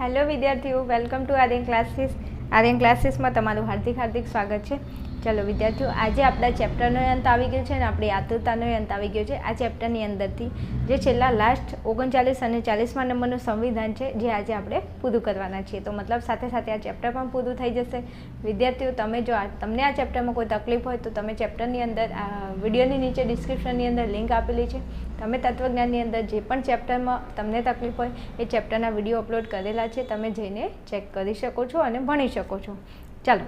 Hello વિદ્યાર્થીઓ. Welcome to Aryan classes Aryan ક્લાસીસમાં તમારું હાર્દિક હાર્દિક સ્વાગત છે. ચલો, વિદ્યાર્થીઓ, આજે આપણા ચેપ્ટરનો અંત આવી ગયો છે અને આપણી આતુરતાનો અંત આવી ગયો છે. આ ચેપ્ટરની અંદરથી જે છેલ્લા લાસ્ટ ઓગણચાલીસ અને ચાલીસમાં નંબરનું સંવિધાન છે, જે આજે આપણે પૂરું કરવાના છીએ. તો મતલબ સાથે સાથે આ ચેપ્ટર પણ પૂરું થઈ જશે. વિદ્યાર્થીઓ, તમે જો તમને આ ચેપ્ટરમાં કોઈ તકલીફ હોય તો તમે ચેપ્ટરની અંદર વિડીયોની નીચે ડિસ્ક્રિપ્શનની અંદર લિંક આપેલી છે. તમે તત્વજ્ઞાનની અંદર જે પણ ચેપ્ટરમાં તમને તકલીફ હોય, એ ચેપ્ટરના વીડિયો અપલોડ કરેલા છે. તમે જઈને ચેક કરી શકો છો અને ભણી શકો છો. ચાલો.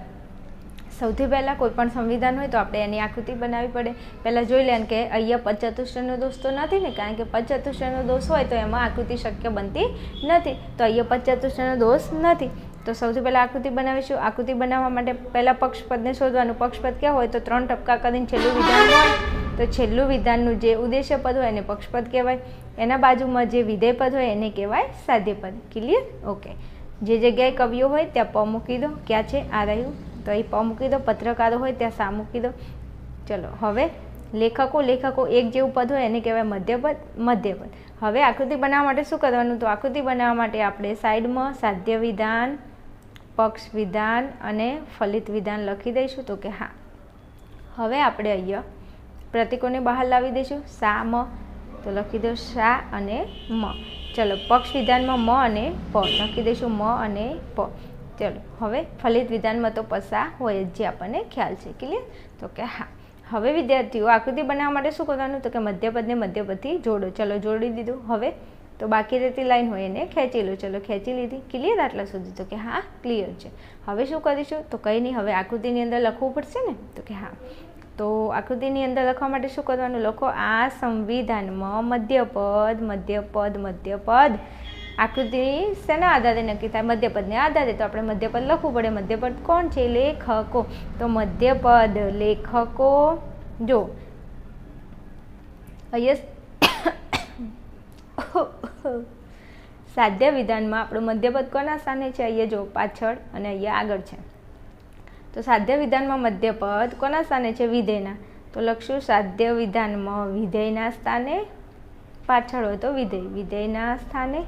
સૌથી પહેલાં કોઈ પણ સંવિધાન હોય તો આપણે એની આકૃતિ બનાવવી પડે. પહેલાં જોઈ લે કે અહીંયા પચચતુષ્ટનો દોષ તો નથી ને, કારણ કે પચચતુષ્ટનો દોષ હોય તો એમાં આકૃતિ શક્ય બનતી નથી. તો અહીંયા પચચતુષ્ટનો દોષ નથી. તો સૌથી પહેલાં આકૃતિ બનાવીશું. આકૃતિ બનાવવા માટે પહેલાં પક્ષપદને શોધવાનું. પક્ષપદ ક્યાં હોય તો ત્રણ ટપકા કરીને છેલ્લું વિધાન હોય. તો છેલ્લું વિધાનનું જે ઉદ્દેશ્ય પદ હોય એને પક્ષપદ કહેવાય. એના બાજુમાં જે વિધેય પદ હોય એને કહેવાય સાધ્ય પદ ક્લિયર ઓકે જે જગ્યાએ કવિઓ હોય ત્યાં પ મૂકી દો. ક્યાં છે? આ રહ્યું. તો એ પ મૂકી દો, પત્રકારો હોય ત્યાં સા મૂકી દો. ચલો, હવે લેખકો લેખકો એક જેવું પદ હોય એને કહેવાય મધ્યપદ મધ્યપદ. હવે આકૃતિ બનાવવા માટે શું કરવાનું? તો આકૃતિ બનાવવા માટે આપણે સાઈડમાં સાધ્ય વિધાન, પક્ષ વિધાન અને ફલિત વિધાન લખી દઈશું તો કે હા. હવે આપણે અહીંયા પ્રતિકોને બહાર લાવી દઈશું. સા, મ. તો લખી દો શા અને મ. ચલો, પક્ષ વિધાનમાં મ અને પ લખી દઈશું. મ અને પ. ચલો, હવે ફલિત વિધાનમાં તો પસા હોય જ આપણને ખ્યાલ છે ક્લિયર તો કે હા. હવે વિદ્યાર્થીઓ, આકૃતિ બનાવવા માટે શું કરવાનું? તો કે મધ્યપદને મધ્યપદથી જોડો. ચલો, જોડી દીધું. હવે તો બાકી રહેતી લાઈન હોય એને ખેંચી લો. ચલો, ખેંચી લીધી. ક્લિયર આટલા સુધી. તો કે હા ક્લિયર છે. હવે શું કરીશું? તો કંઈ નહીં, હવે આકૃતિની અંદર લખવું પડશે ને? તો કે હા. તો આકૃતિની અંદર લખવા માટે શું કરવાનું? લખો આ સંવિધાનમાં મધ્યપદ મધ્યપદ મધ્યપદ. આકૃતિ શેના આધારે નક્કી થાય. મધ્યપદને આધારે તો આપણે મધ્યપદ લખવું પડે. મધ્યપદ કોણ છે? લેખકો. તો મધ્યપદ લેખકો. જો. અહીંયા સાધ્ય વિધાનમાં આપણું મધ્યપદ કોના સ્થાને છે? અહીંયા જો, પાછળ અને અહીંયા આગળ છે. તો સાધ્ય વિધાનમાં મધ્યપદ કોના સ્થાને છે? વિધેયના. તો લખશું સાધ્ય વિધાનમાં વિધેયના સ્થાને પાછળ હોય તો વિધેય. વિધેયના સ્થાને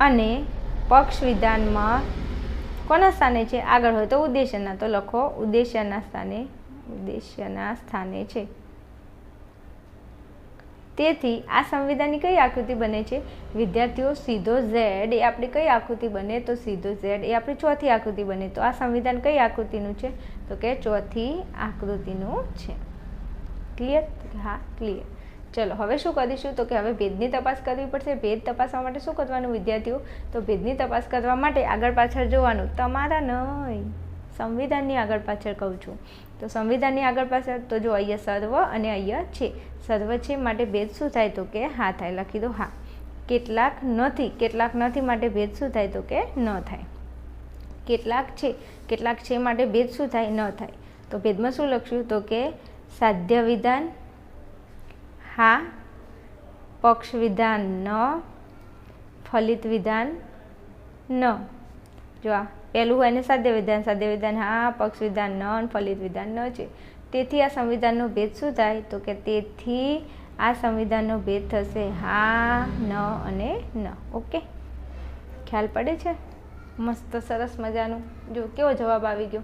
અને પક્ષ વિધાનમાં કોના સ્થાને છે? આગળ હોય તો ઉદ્દેશ્યના. તો લખો, ઉદ્દેશ્યના સ્થાને ઉદ્દેશ્યના સ્થાને છે. તેથી આ સંવિધાનની કઈ આકૃતિ બને છે? વિદ્યાર્થીઓ, સીધો ઝેડ એ આપણી કઈ આકૃતિ બને? તો સીધો ઝેડ એ આપણી ચોથી આકૃતિ બને. તો આ સંવિધાન કઈ આકૃતિનું છે? તો કે ચોથી આકૃતિનું છે. ક્લિયર? હા, ક્લિયર. ચલો, હવે શું કરીશું તો કે હવે ભેદની તપાસ કરવી પડશે. ભેદ તપાસવા માટે શું કરવાનું વિદ્યાર્થીઓ? તો ભેદની તપાસ કરવા માટે આગળ પાછળ જોવાનું. તમારા નહીં, સંવિધાનની આગળ પાછળ કહું છું. તો સંવિધાનની આગળ પાછળ તો જો અહીંયા સર્વ અને અહીંયા છે. સર્વ છે માટે ભેદ શું થાય તો કે હા થાય. લખી દો હા. કેટલાક નથી કેટલાક નથી માટે ભેદ શું થાય તો કે ન થાય. કેટલાક છે કેટલાક છે માટે ભેદ શું થાય? ન થાય. તો ભેદમાં શું લખશું? તો કે સાધ્ય વિધાન હા, પક્ષ વિધાન ન, ફલિત વિધાન ન. જો આ પહેલું હોય ને સાધ્ય વિધાન સાધ્ય વિધાન હા, પક્ષ વિધાન ન અને ફલિત વિધાન ન છે. તેથી આ સંવિધાનનો ભેદ શું થાય? તો કે તેથી આ સંવિધાનનો ભેદ થશે હા, ન અને ન. ઓકે? ખ્યાલ પડે છે? મસ્ત સરસ મજાનું. જો કેવો જવાબ આવી ગયો?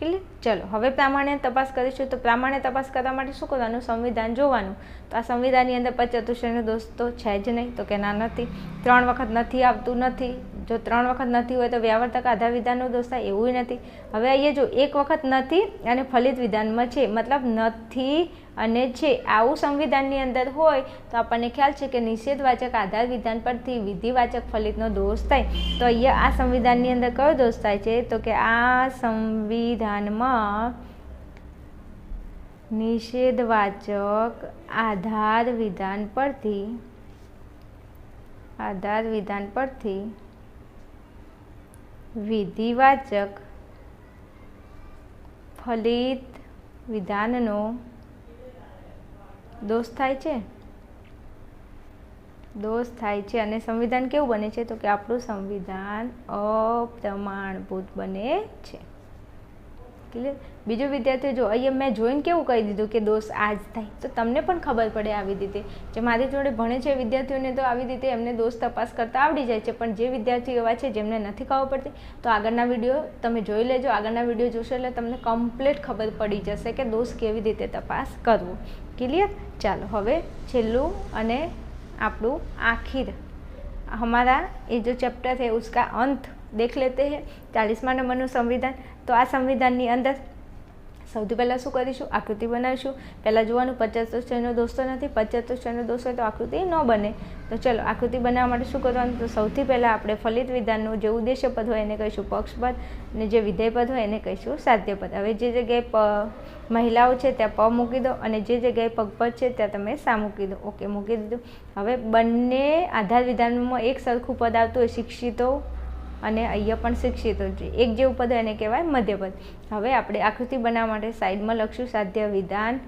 ક્લિયર ચલો, હવે પ્રમાણે તપાસ કરીશું તો પ્રમાણે તપાસ કરવા માટે શું કરવાનું? સંવિધાન જોવાનું. તો આ સંવિધાનની અંદર પચતુષ્યનો દોષ તો છે જ નહીં, તો કે ના નથી. ત્રણ વખત નથી આવતું, નથી. જો ત્રણ વખત નથી હોય તો વ્યાવર્તક આધાર વિધાનનો દોષ થાય એવું નથી. હવે અહીંયા જો એક વખત નથી અને ફલિત વિધાનમાં છે, મતલબ નથી અને છે, આવું સંવિધાનની અંદર હોય તો આપણને ખ્યાલ છે કે નિષેધવાચક આધાર વિધાન પરથી વિધિવાચક ફલિતનો દોષ થાય. તો અહીંયા આ સંવિધાનની અંદર કયો દોષ થાય છે? તો કે આ સંવિધાનમાં નિષેધવાચક આધાર વિધાન પરથી, આધાર વિધાન પરથી વિધિવાચક ફલિત વિધાનનો દોષ થાય છે? દોષ થાય છે. અને સંવિધાન કેવું બને છે? તો કે આપણું સંવિધાન અપ્રમાણભૂત બને છે. ક્લિયર બીજું વિદ્યાર્થીઓ જો અહીંયા મેં જોઈને કેવું કહી દીધું કે દોષ આ જ થાય તો તમને પણ ખબર પડે આવી રીતે જે મારી જોડે ભણે છે વિદ્યાર્થીઓને તો આવી રીતે એમને દોષ તપાસ કરતા આવડી જાય છે પણ જે વિદ્યાર્થીઓ એવા છે જેમને નથી ખબર પડતી તો આગળના વિડીયો તમે જોઈ લેજો આગળના વિડીયો જોશો એટલે તમને કમ્પ્લીટ ખબર પડી જશે કે દોષ કેવી રીતે તપાસ કરવો ક્લિયર ચાલો હવે છેલ્લું અને આપણું આખિર हमारा ये जो चैप्टर है उसका अंत देख लेते हैं ચાલીસમા નંબરનું સંવિધાન તો આ સંવિધાનની અંદર સૌથી પહેલાં શું કરીશું? આકૃતિ બનાવીશું. પહેલાં જોવાનું પચાસ શ્રેણીનો દોસ્તો નથી. પચાસ શ્રેણીનો દોસ્ત હોય તો આકૃતિ ન બને. તો ચલો, આકૃતિ બનાવવા માટે શું કરવાનું? તો સૌથી પહેલાં આપણે ફલિત વિધાનનું જે ઉદ્દેશ્ય પદ હોય એને કહીશું પક્ષપદ અને જે વિધેય પદ હોય એને કહીશું સાધ્યપદ. હવે જે જગ્યાએ પ મહિલાઓ છે ત્યાં પ મૂકી દો અને જે જગ્યાએ પગપદ છે ત્યાં તમે સા મૂકી દો. ઓકે, મૂકી દીધું. હવે બંને આધાર વિધાનમાં એક સરખું પદ આવતું હોય શિક્ષિતો અને અહીંયા પણ શિક્ષિત એક જેવું પદ એને કહેવાય મધ્યપદ. હવે આપણે આકૃતિ બનાવવા માટે સાઈડમાં લખશું સાધ્ય વિધાન,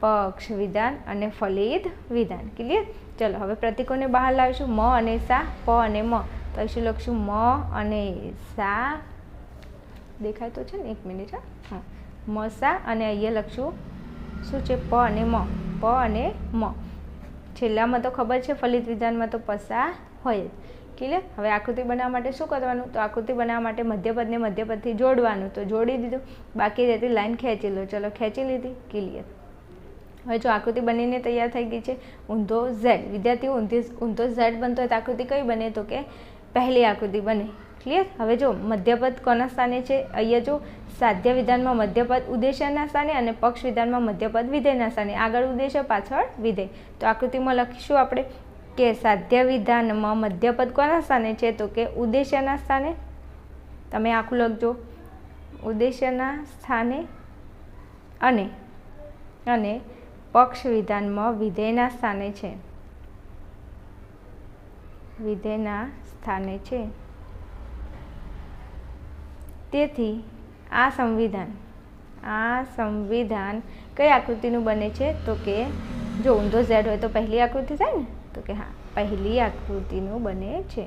પક્ષ વિધાન અને ફલિત વિધાન. ક્લિયર ચલો, હવે પ્રતિકોને બહાર લાવીશું. મ અને સા, પ અને મ. તો શું લખશું મ અને સા. દેખાય તો છે ને? એક મિનિટ, હા. મ, સા અને અહીંયા લખશું. શું છે? પ અને મ. પ અને મ. છેલ્લામાં તો ખબર છે, ફલિત વિધાનમાં તો પસા હોય જ. ક્લિયર હવે આકૃતિ બનાવવા માટે શું કરવાનું? તો આકૃતિ બનાવવા માટે મધ્યપદને મધ્યપદથી જોડવાનું. તો જોડી દીધું. બાકી રહેતી લાઈન ખેંચી લો. ચલો, ખેંચી લીધી. ક્લિયર. હવે જો આકૃતિ બનીને તૈયાર થઈ ગઈ છે, ઊંધો ઝેડ. વિદ્યાર્થીઓ, ઊંધી, ઊંધો ઝેડ બનતો હોય તો આકૃતિ કઈ બને? તો કે પહેલી આકૃતિ બને. ક્લિયર? હવે જો મધ્યપદ કોના સ્થાને છે? અહીંયા જો સાધ્ય વિધાનમાં મધ્યપદ ઉદ્દેશ્યના સ્થાને અને પક્ષ વિધાનમાં મધ્યપદ વિધેયના સ્થાને. આગળ ઉદ્દેશ્ય, પાછળ વિધેય. તો આકૃતિમાં લખીશું આપણે. કે સાધ્ય વિધાનમાં મધ્યપદ કોના સ્થાને છે? તો કે ઉદ્દેશ્યના સ્થાને? તમે આખું લખજો. ઉદ્દેશ્યના સ્થાને અને અને પક્ષ વિધાનમાં વિધેયના સ્થાને છે. વિધેયના સ્થાને છે. તેથી આ સંવિધાન આ સંવિધાન કઈ આકૃતિનું બને છે? તો કે, જો ઊંધો ઝેડ હોય તો પહેલી આકૃતિ થાય ને? તો કે હા, પહેલી આકૃતિનું બને છે.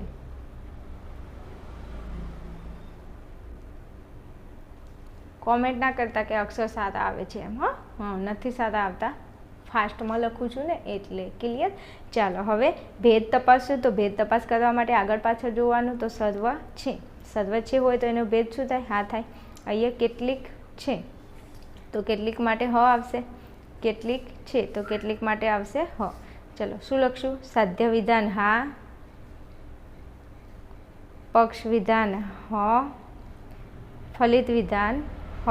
કોમેન્ટ ના કરતા કે અક્ષર સારા આવે છે એમ, હા? નથી સારા આવતા. ફાસ્ટમાં લખું છું ને, એટલે ક્લિયર ચાલો, હવે ભેદ તપાસશું તો ભેદ તપાસ કરવા માટે આગળ પાછળ જોવાનું તો સર્વ છે. સર્વ છે હોય તો એનો ભેદ શું થાય? હા, થાય. અહીંયા કેટલીક છે. તો કેટલીક માટે હ આવશે. કેટલીક છે તો કેટલીક માટે આવશે હ. ચલો શું લખશું સાધ્ય વિધાન હા પક્ષ વિધાન હ ફલિત વિધાન હ.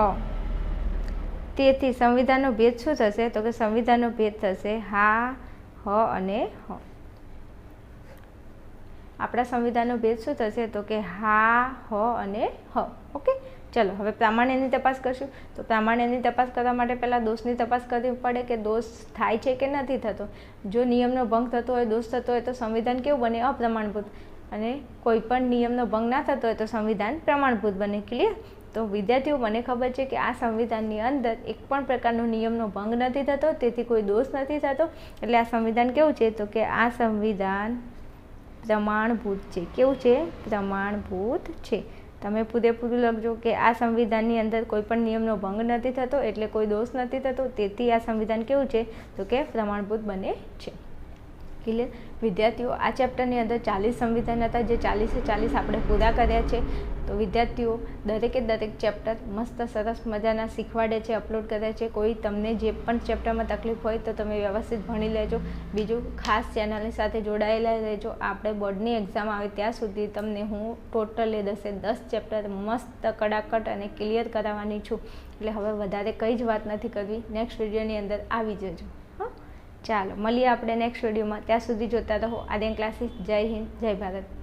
તેથી સંવિધાનનો ભેદ શું થશે? તો કે સંવિધાનનો ભેદ થશે હા, હ અને હ. આપણા સંવિધાનનો ભેદ શું થશે? તો કે હા, હ અને હ. ઓકે? ચલો, હવે પ્રામાણ્યની તપાસ કરશું. તો પ્રામાણ્યની તપાસ કરવા માટે પહેલાં દોષની તપાસ કરવી પડે કે દોષ થાય છે કે નથી થતો? જો નિયમનો ભંગ થતો હોય, દોષ થતો હોય તો સંવિધાન કેવું બને? અપ્રમાણભૂત. અને કોઈ પણ નિયમનો ભંગ ના થતો હોય તો સંવિધાન પ્રમાણભૂત બને. ક્લિયર તો વિદ્યાર્થીઓ, મને ખબર છે કે આ સંવિધાનની અંદર એક પણ પ્રકારનો નિયમનો ભંગ નથી થતો, તેથી કોઈ દોષ નથી થતો. એટલે આ સંવિધાન કેવું છે? તો કે આ સંવિધાન પ્રમાણભૂત છે. કેવું છે? પ્રમાણભૂત છે. તમે પૂરેપૂરું લખજો કે આ સંવિધાનની અંદર કોઈ પણ નિયમનો ભંગ નથી થતો, એટલે કોઈ દોષ નથી થતો. તેથી આ સંવિધાન કેવું છે? તો કે પ્રમાણભૂત બને છે. ક્લિયર વિદ્યાર્થીઓ, આ ચેપ્ટરની અંદર ચાલીસ સંવિધાન હતા, જે ચાલીસે ચાલીસ આપણે પૂરા કર્યા છે. તો વિદ્યાર્થીઓ, દરેકે દરેક ચેપ્ટર મસ્ત સરસ મજાના શીખવાડે છે અપલોડ કર્યા છે. કોઈ તમને જે પણ ચેપ્ટરમાં તકલીફ હોય તો તમે વ્યવસ્થિત ભણી લેજો. બીજું, ખાસ ચેનલની સાથે જોડાયેલા રહેજો. આપણે બોર્ડની એક્ઝામ આવે ત્યાં સુધી તમને હું ટોટલી દસે દસ ચેપ્ટર મસ્ત કડાકટ અને ક્લિયર કરાવવાની છું. એટલે હવે વધારે કંઈ જ વાત નથી કરવી. નેક્સ્ટ વિડીયોની અંદર આવી જજો. ચાલો, મળીએ આપણે નેક્સ્ટ વિડીયોમાં ત્યાં સુધી જોતા રહો. આર્યન ક્લાસીસ જય હિન્દ, જય ભારત.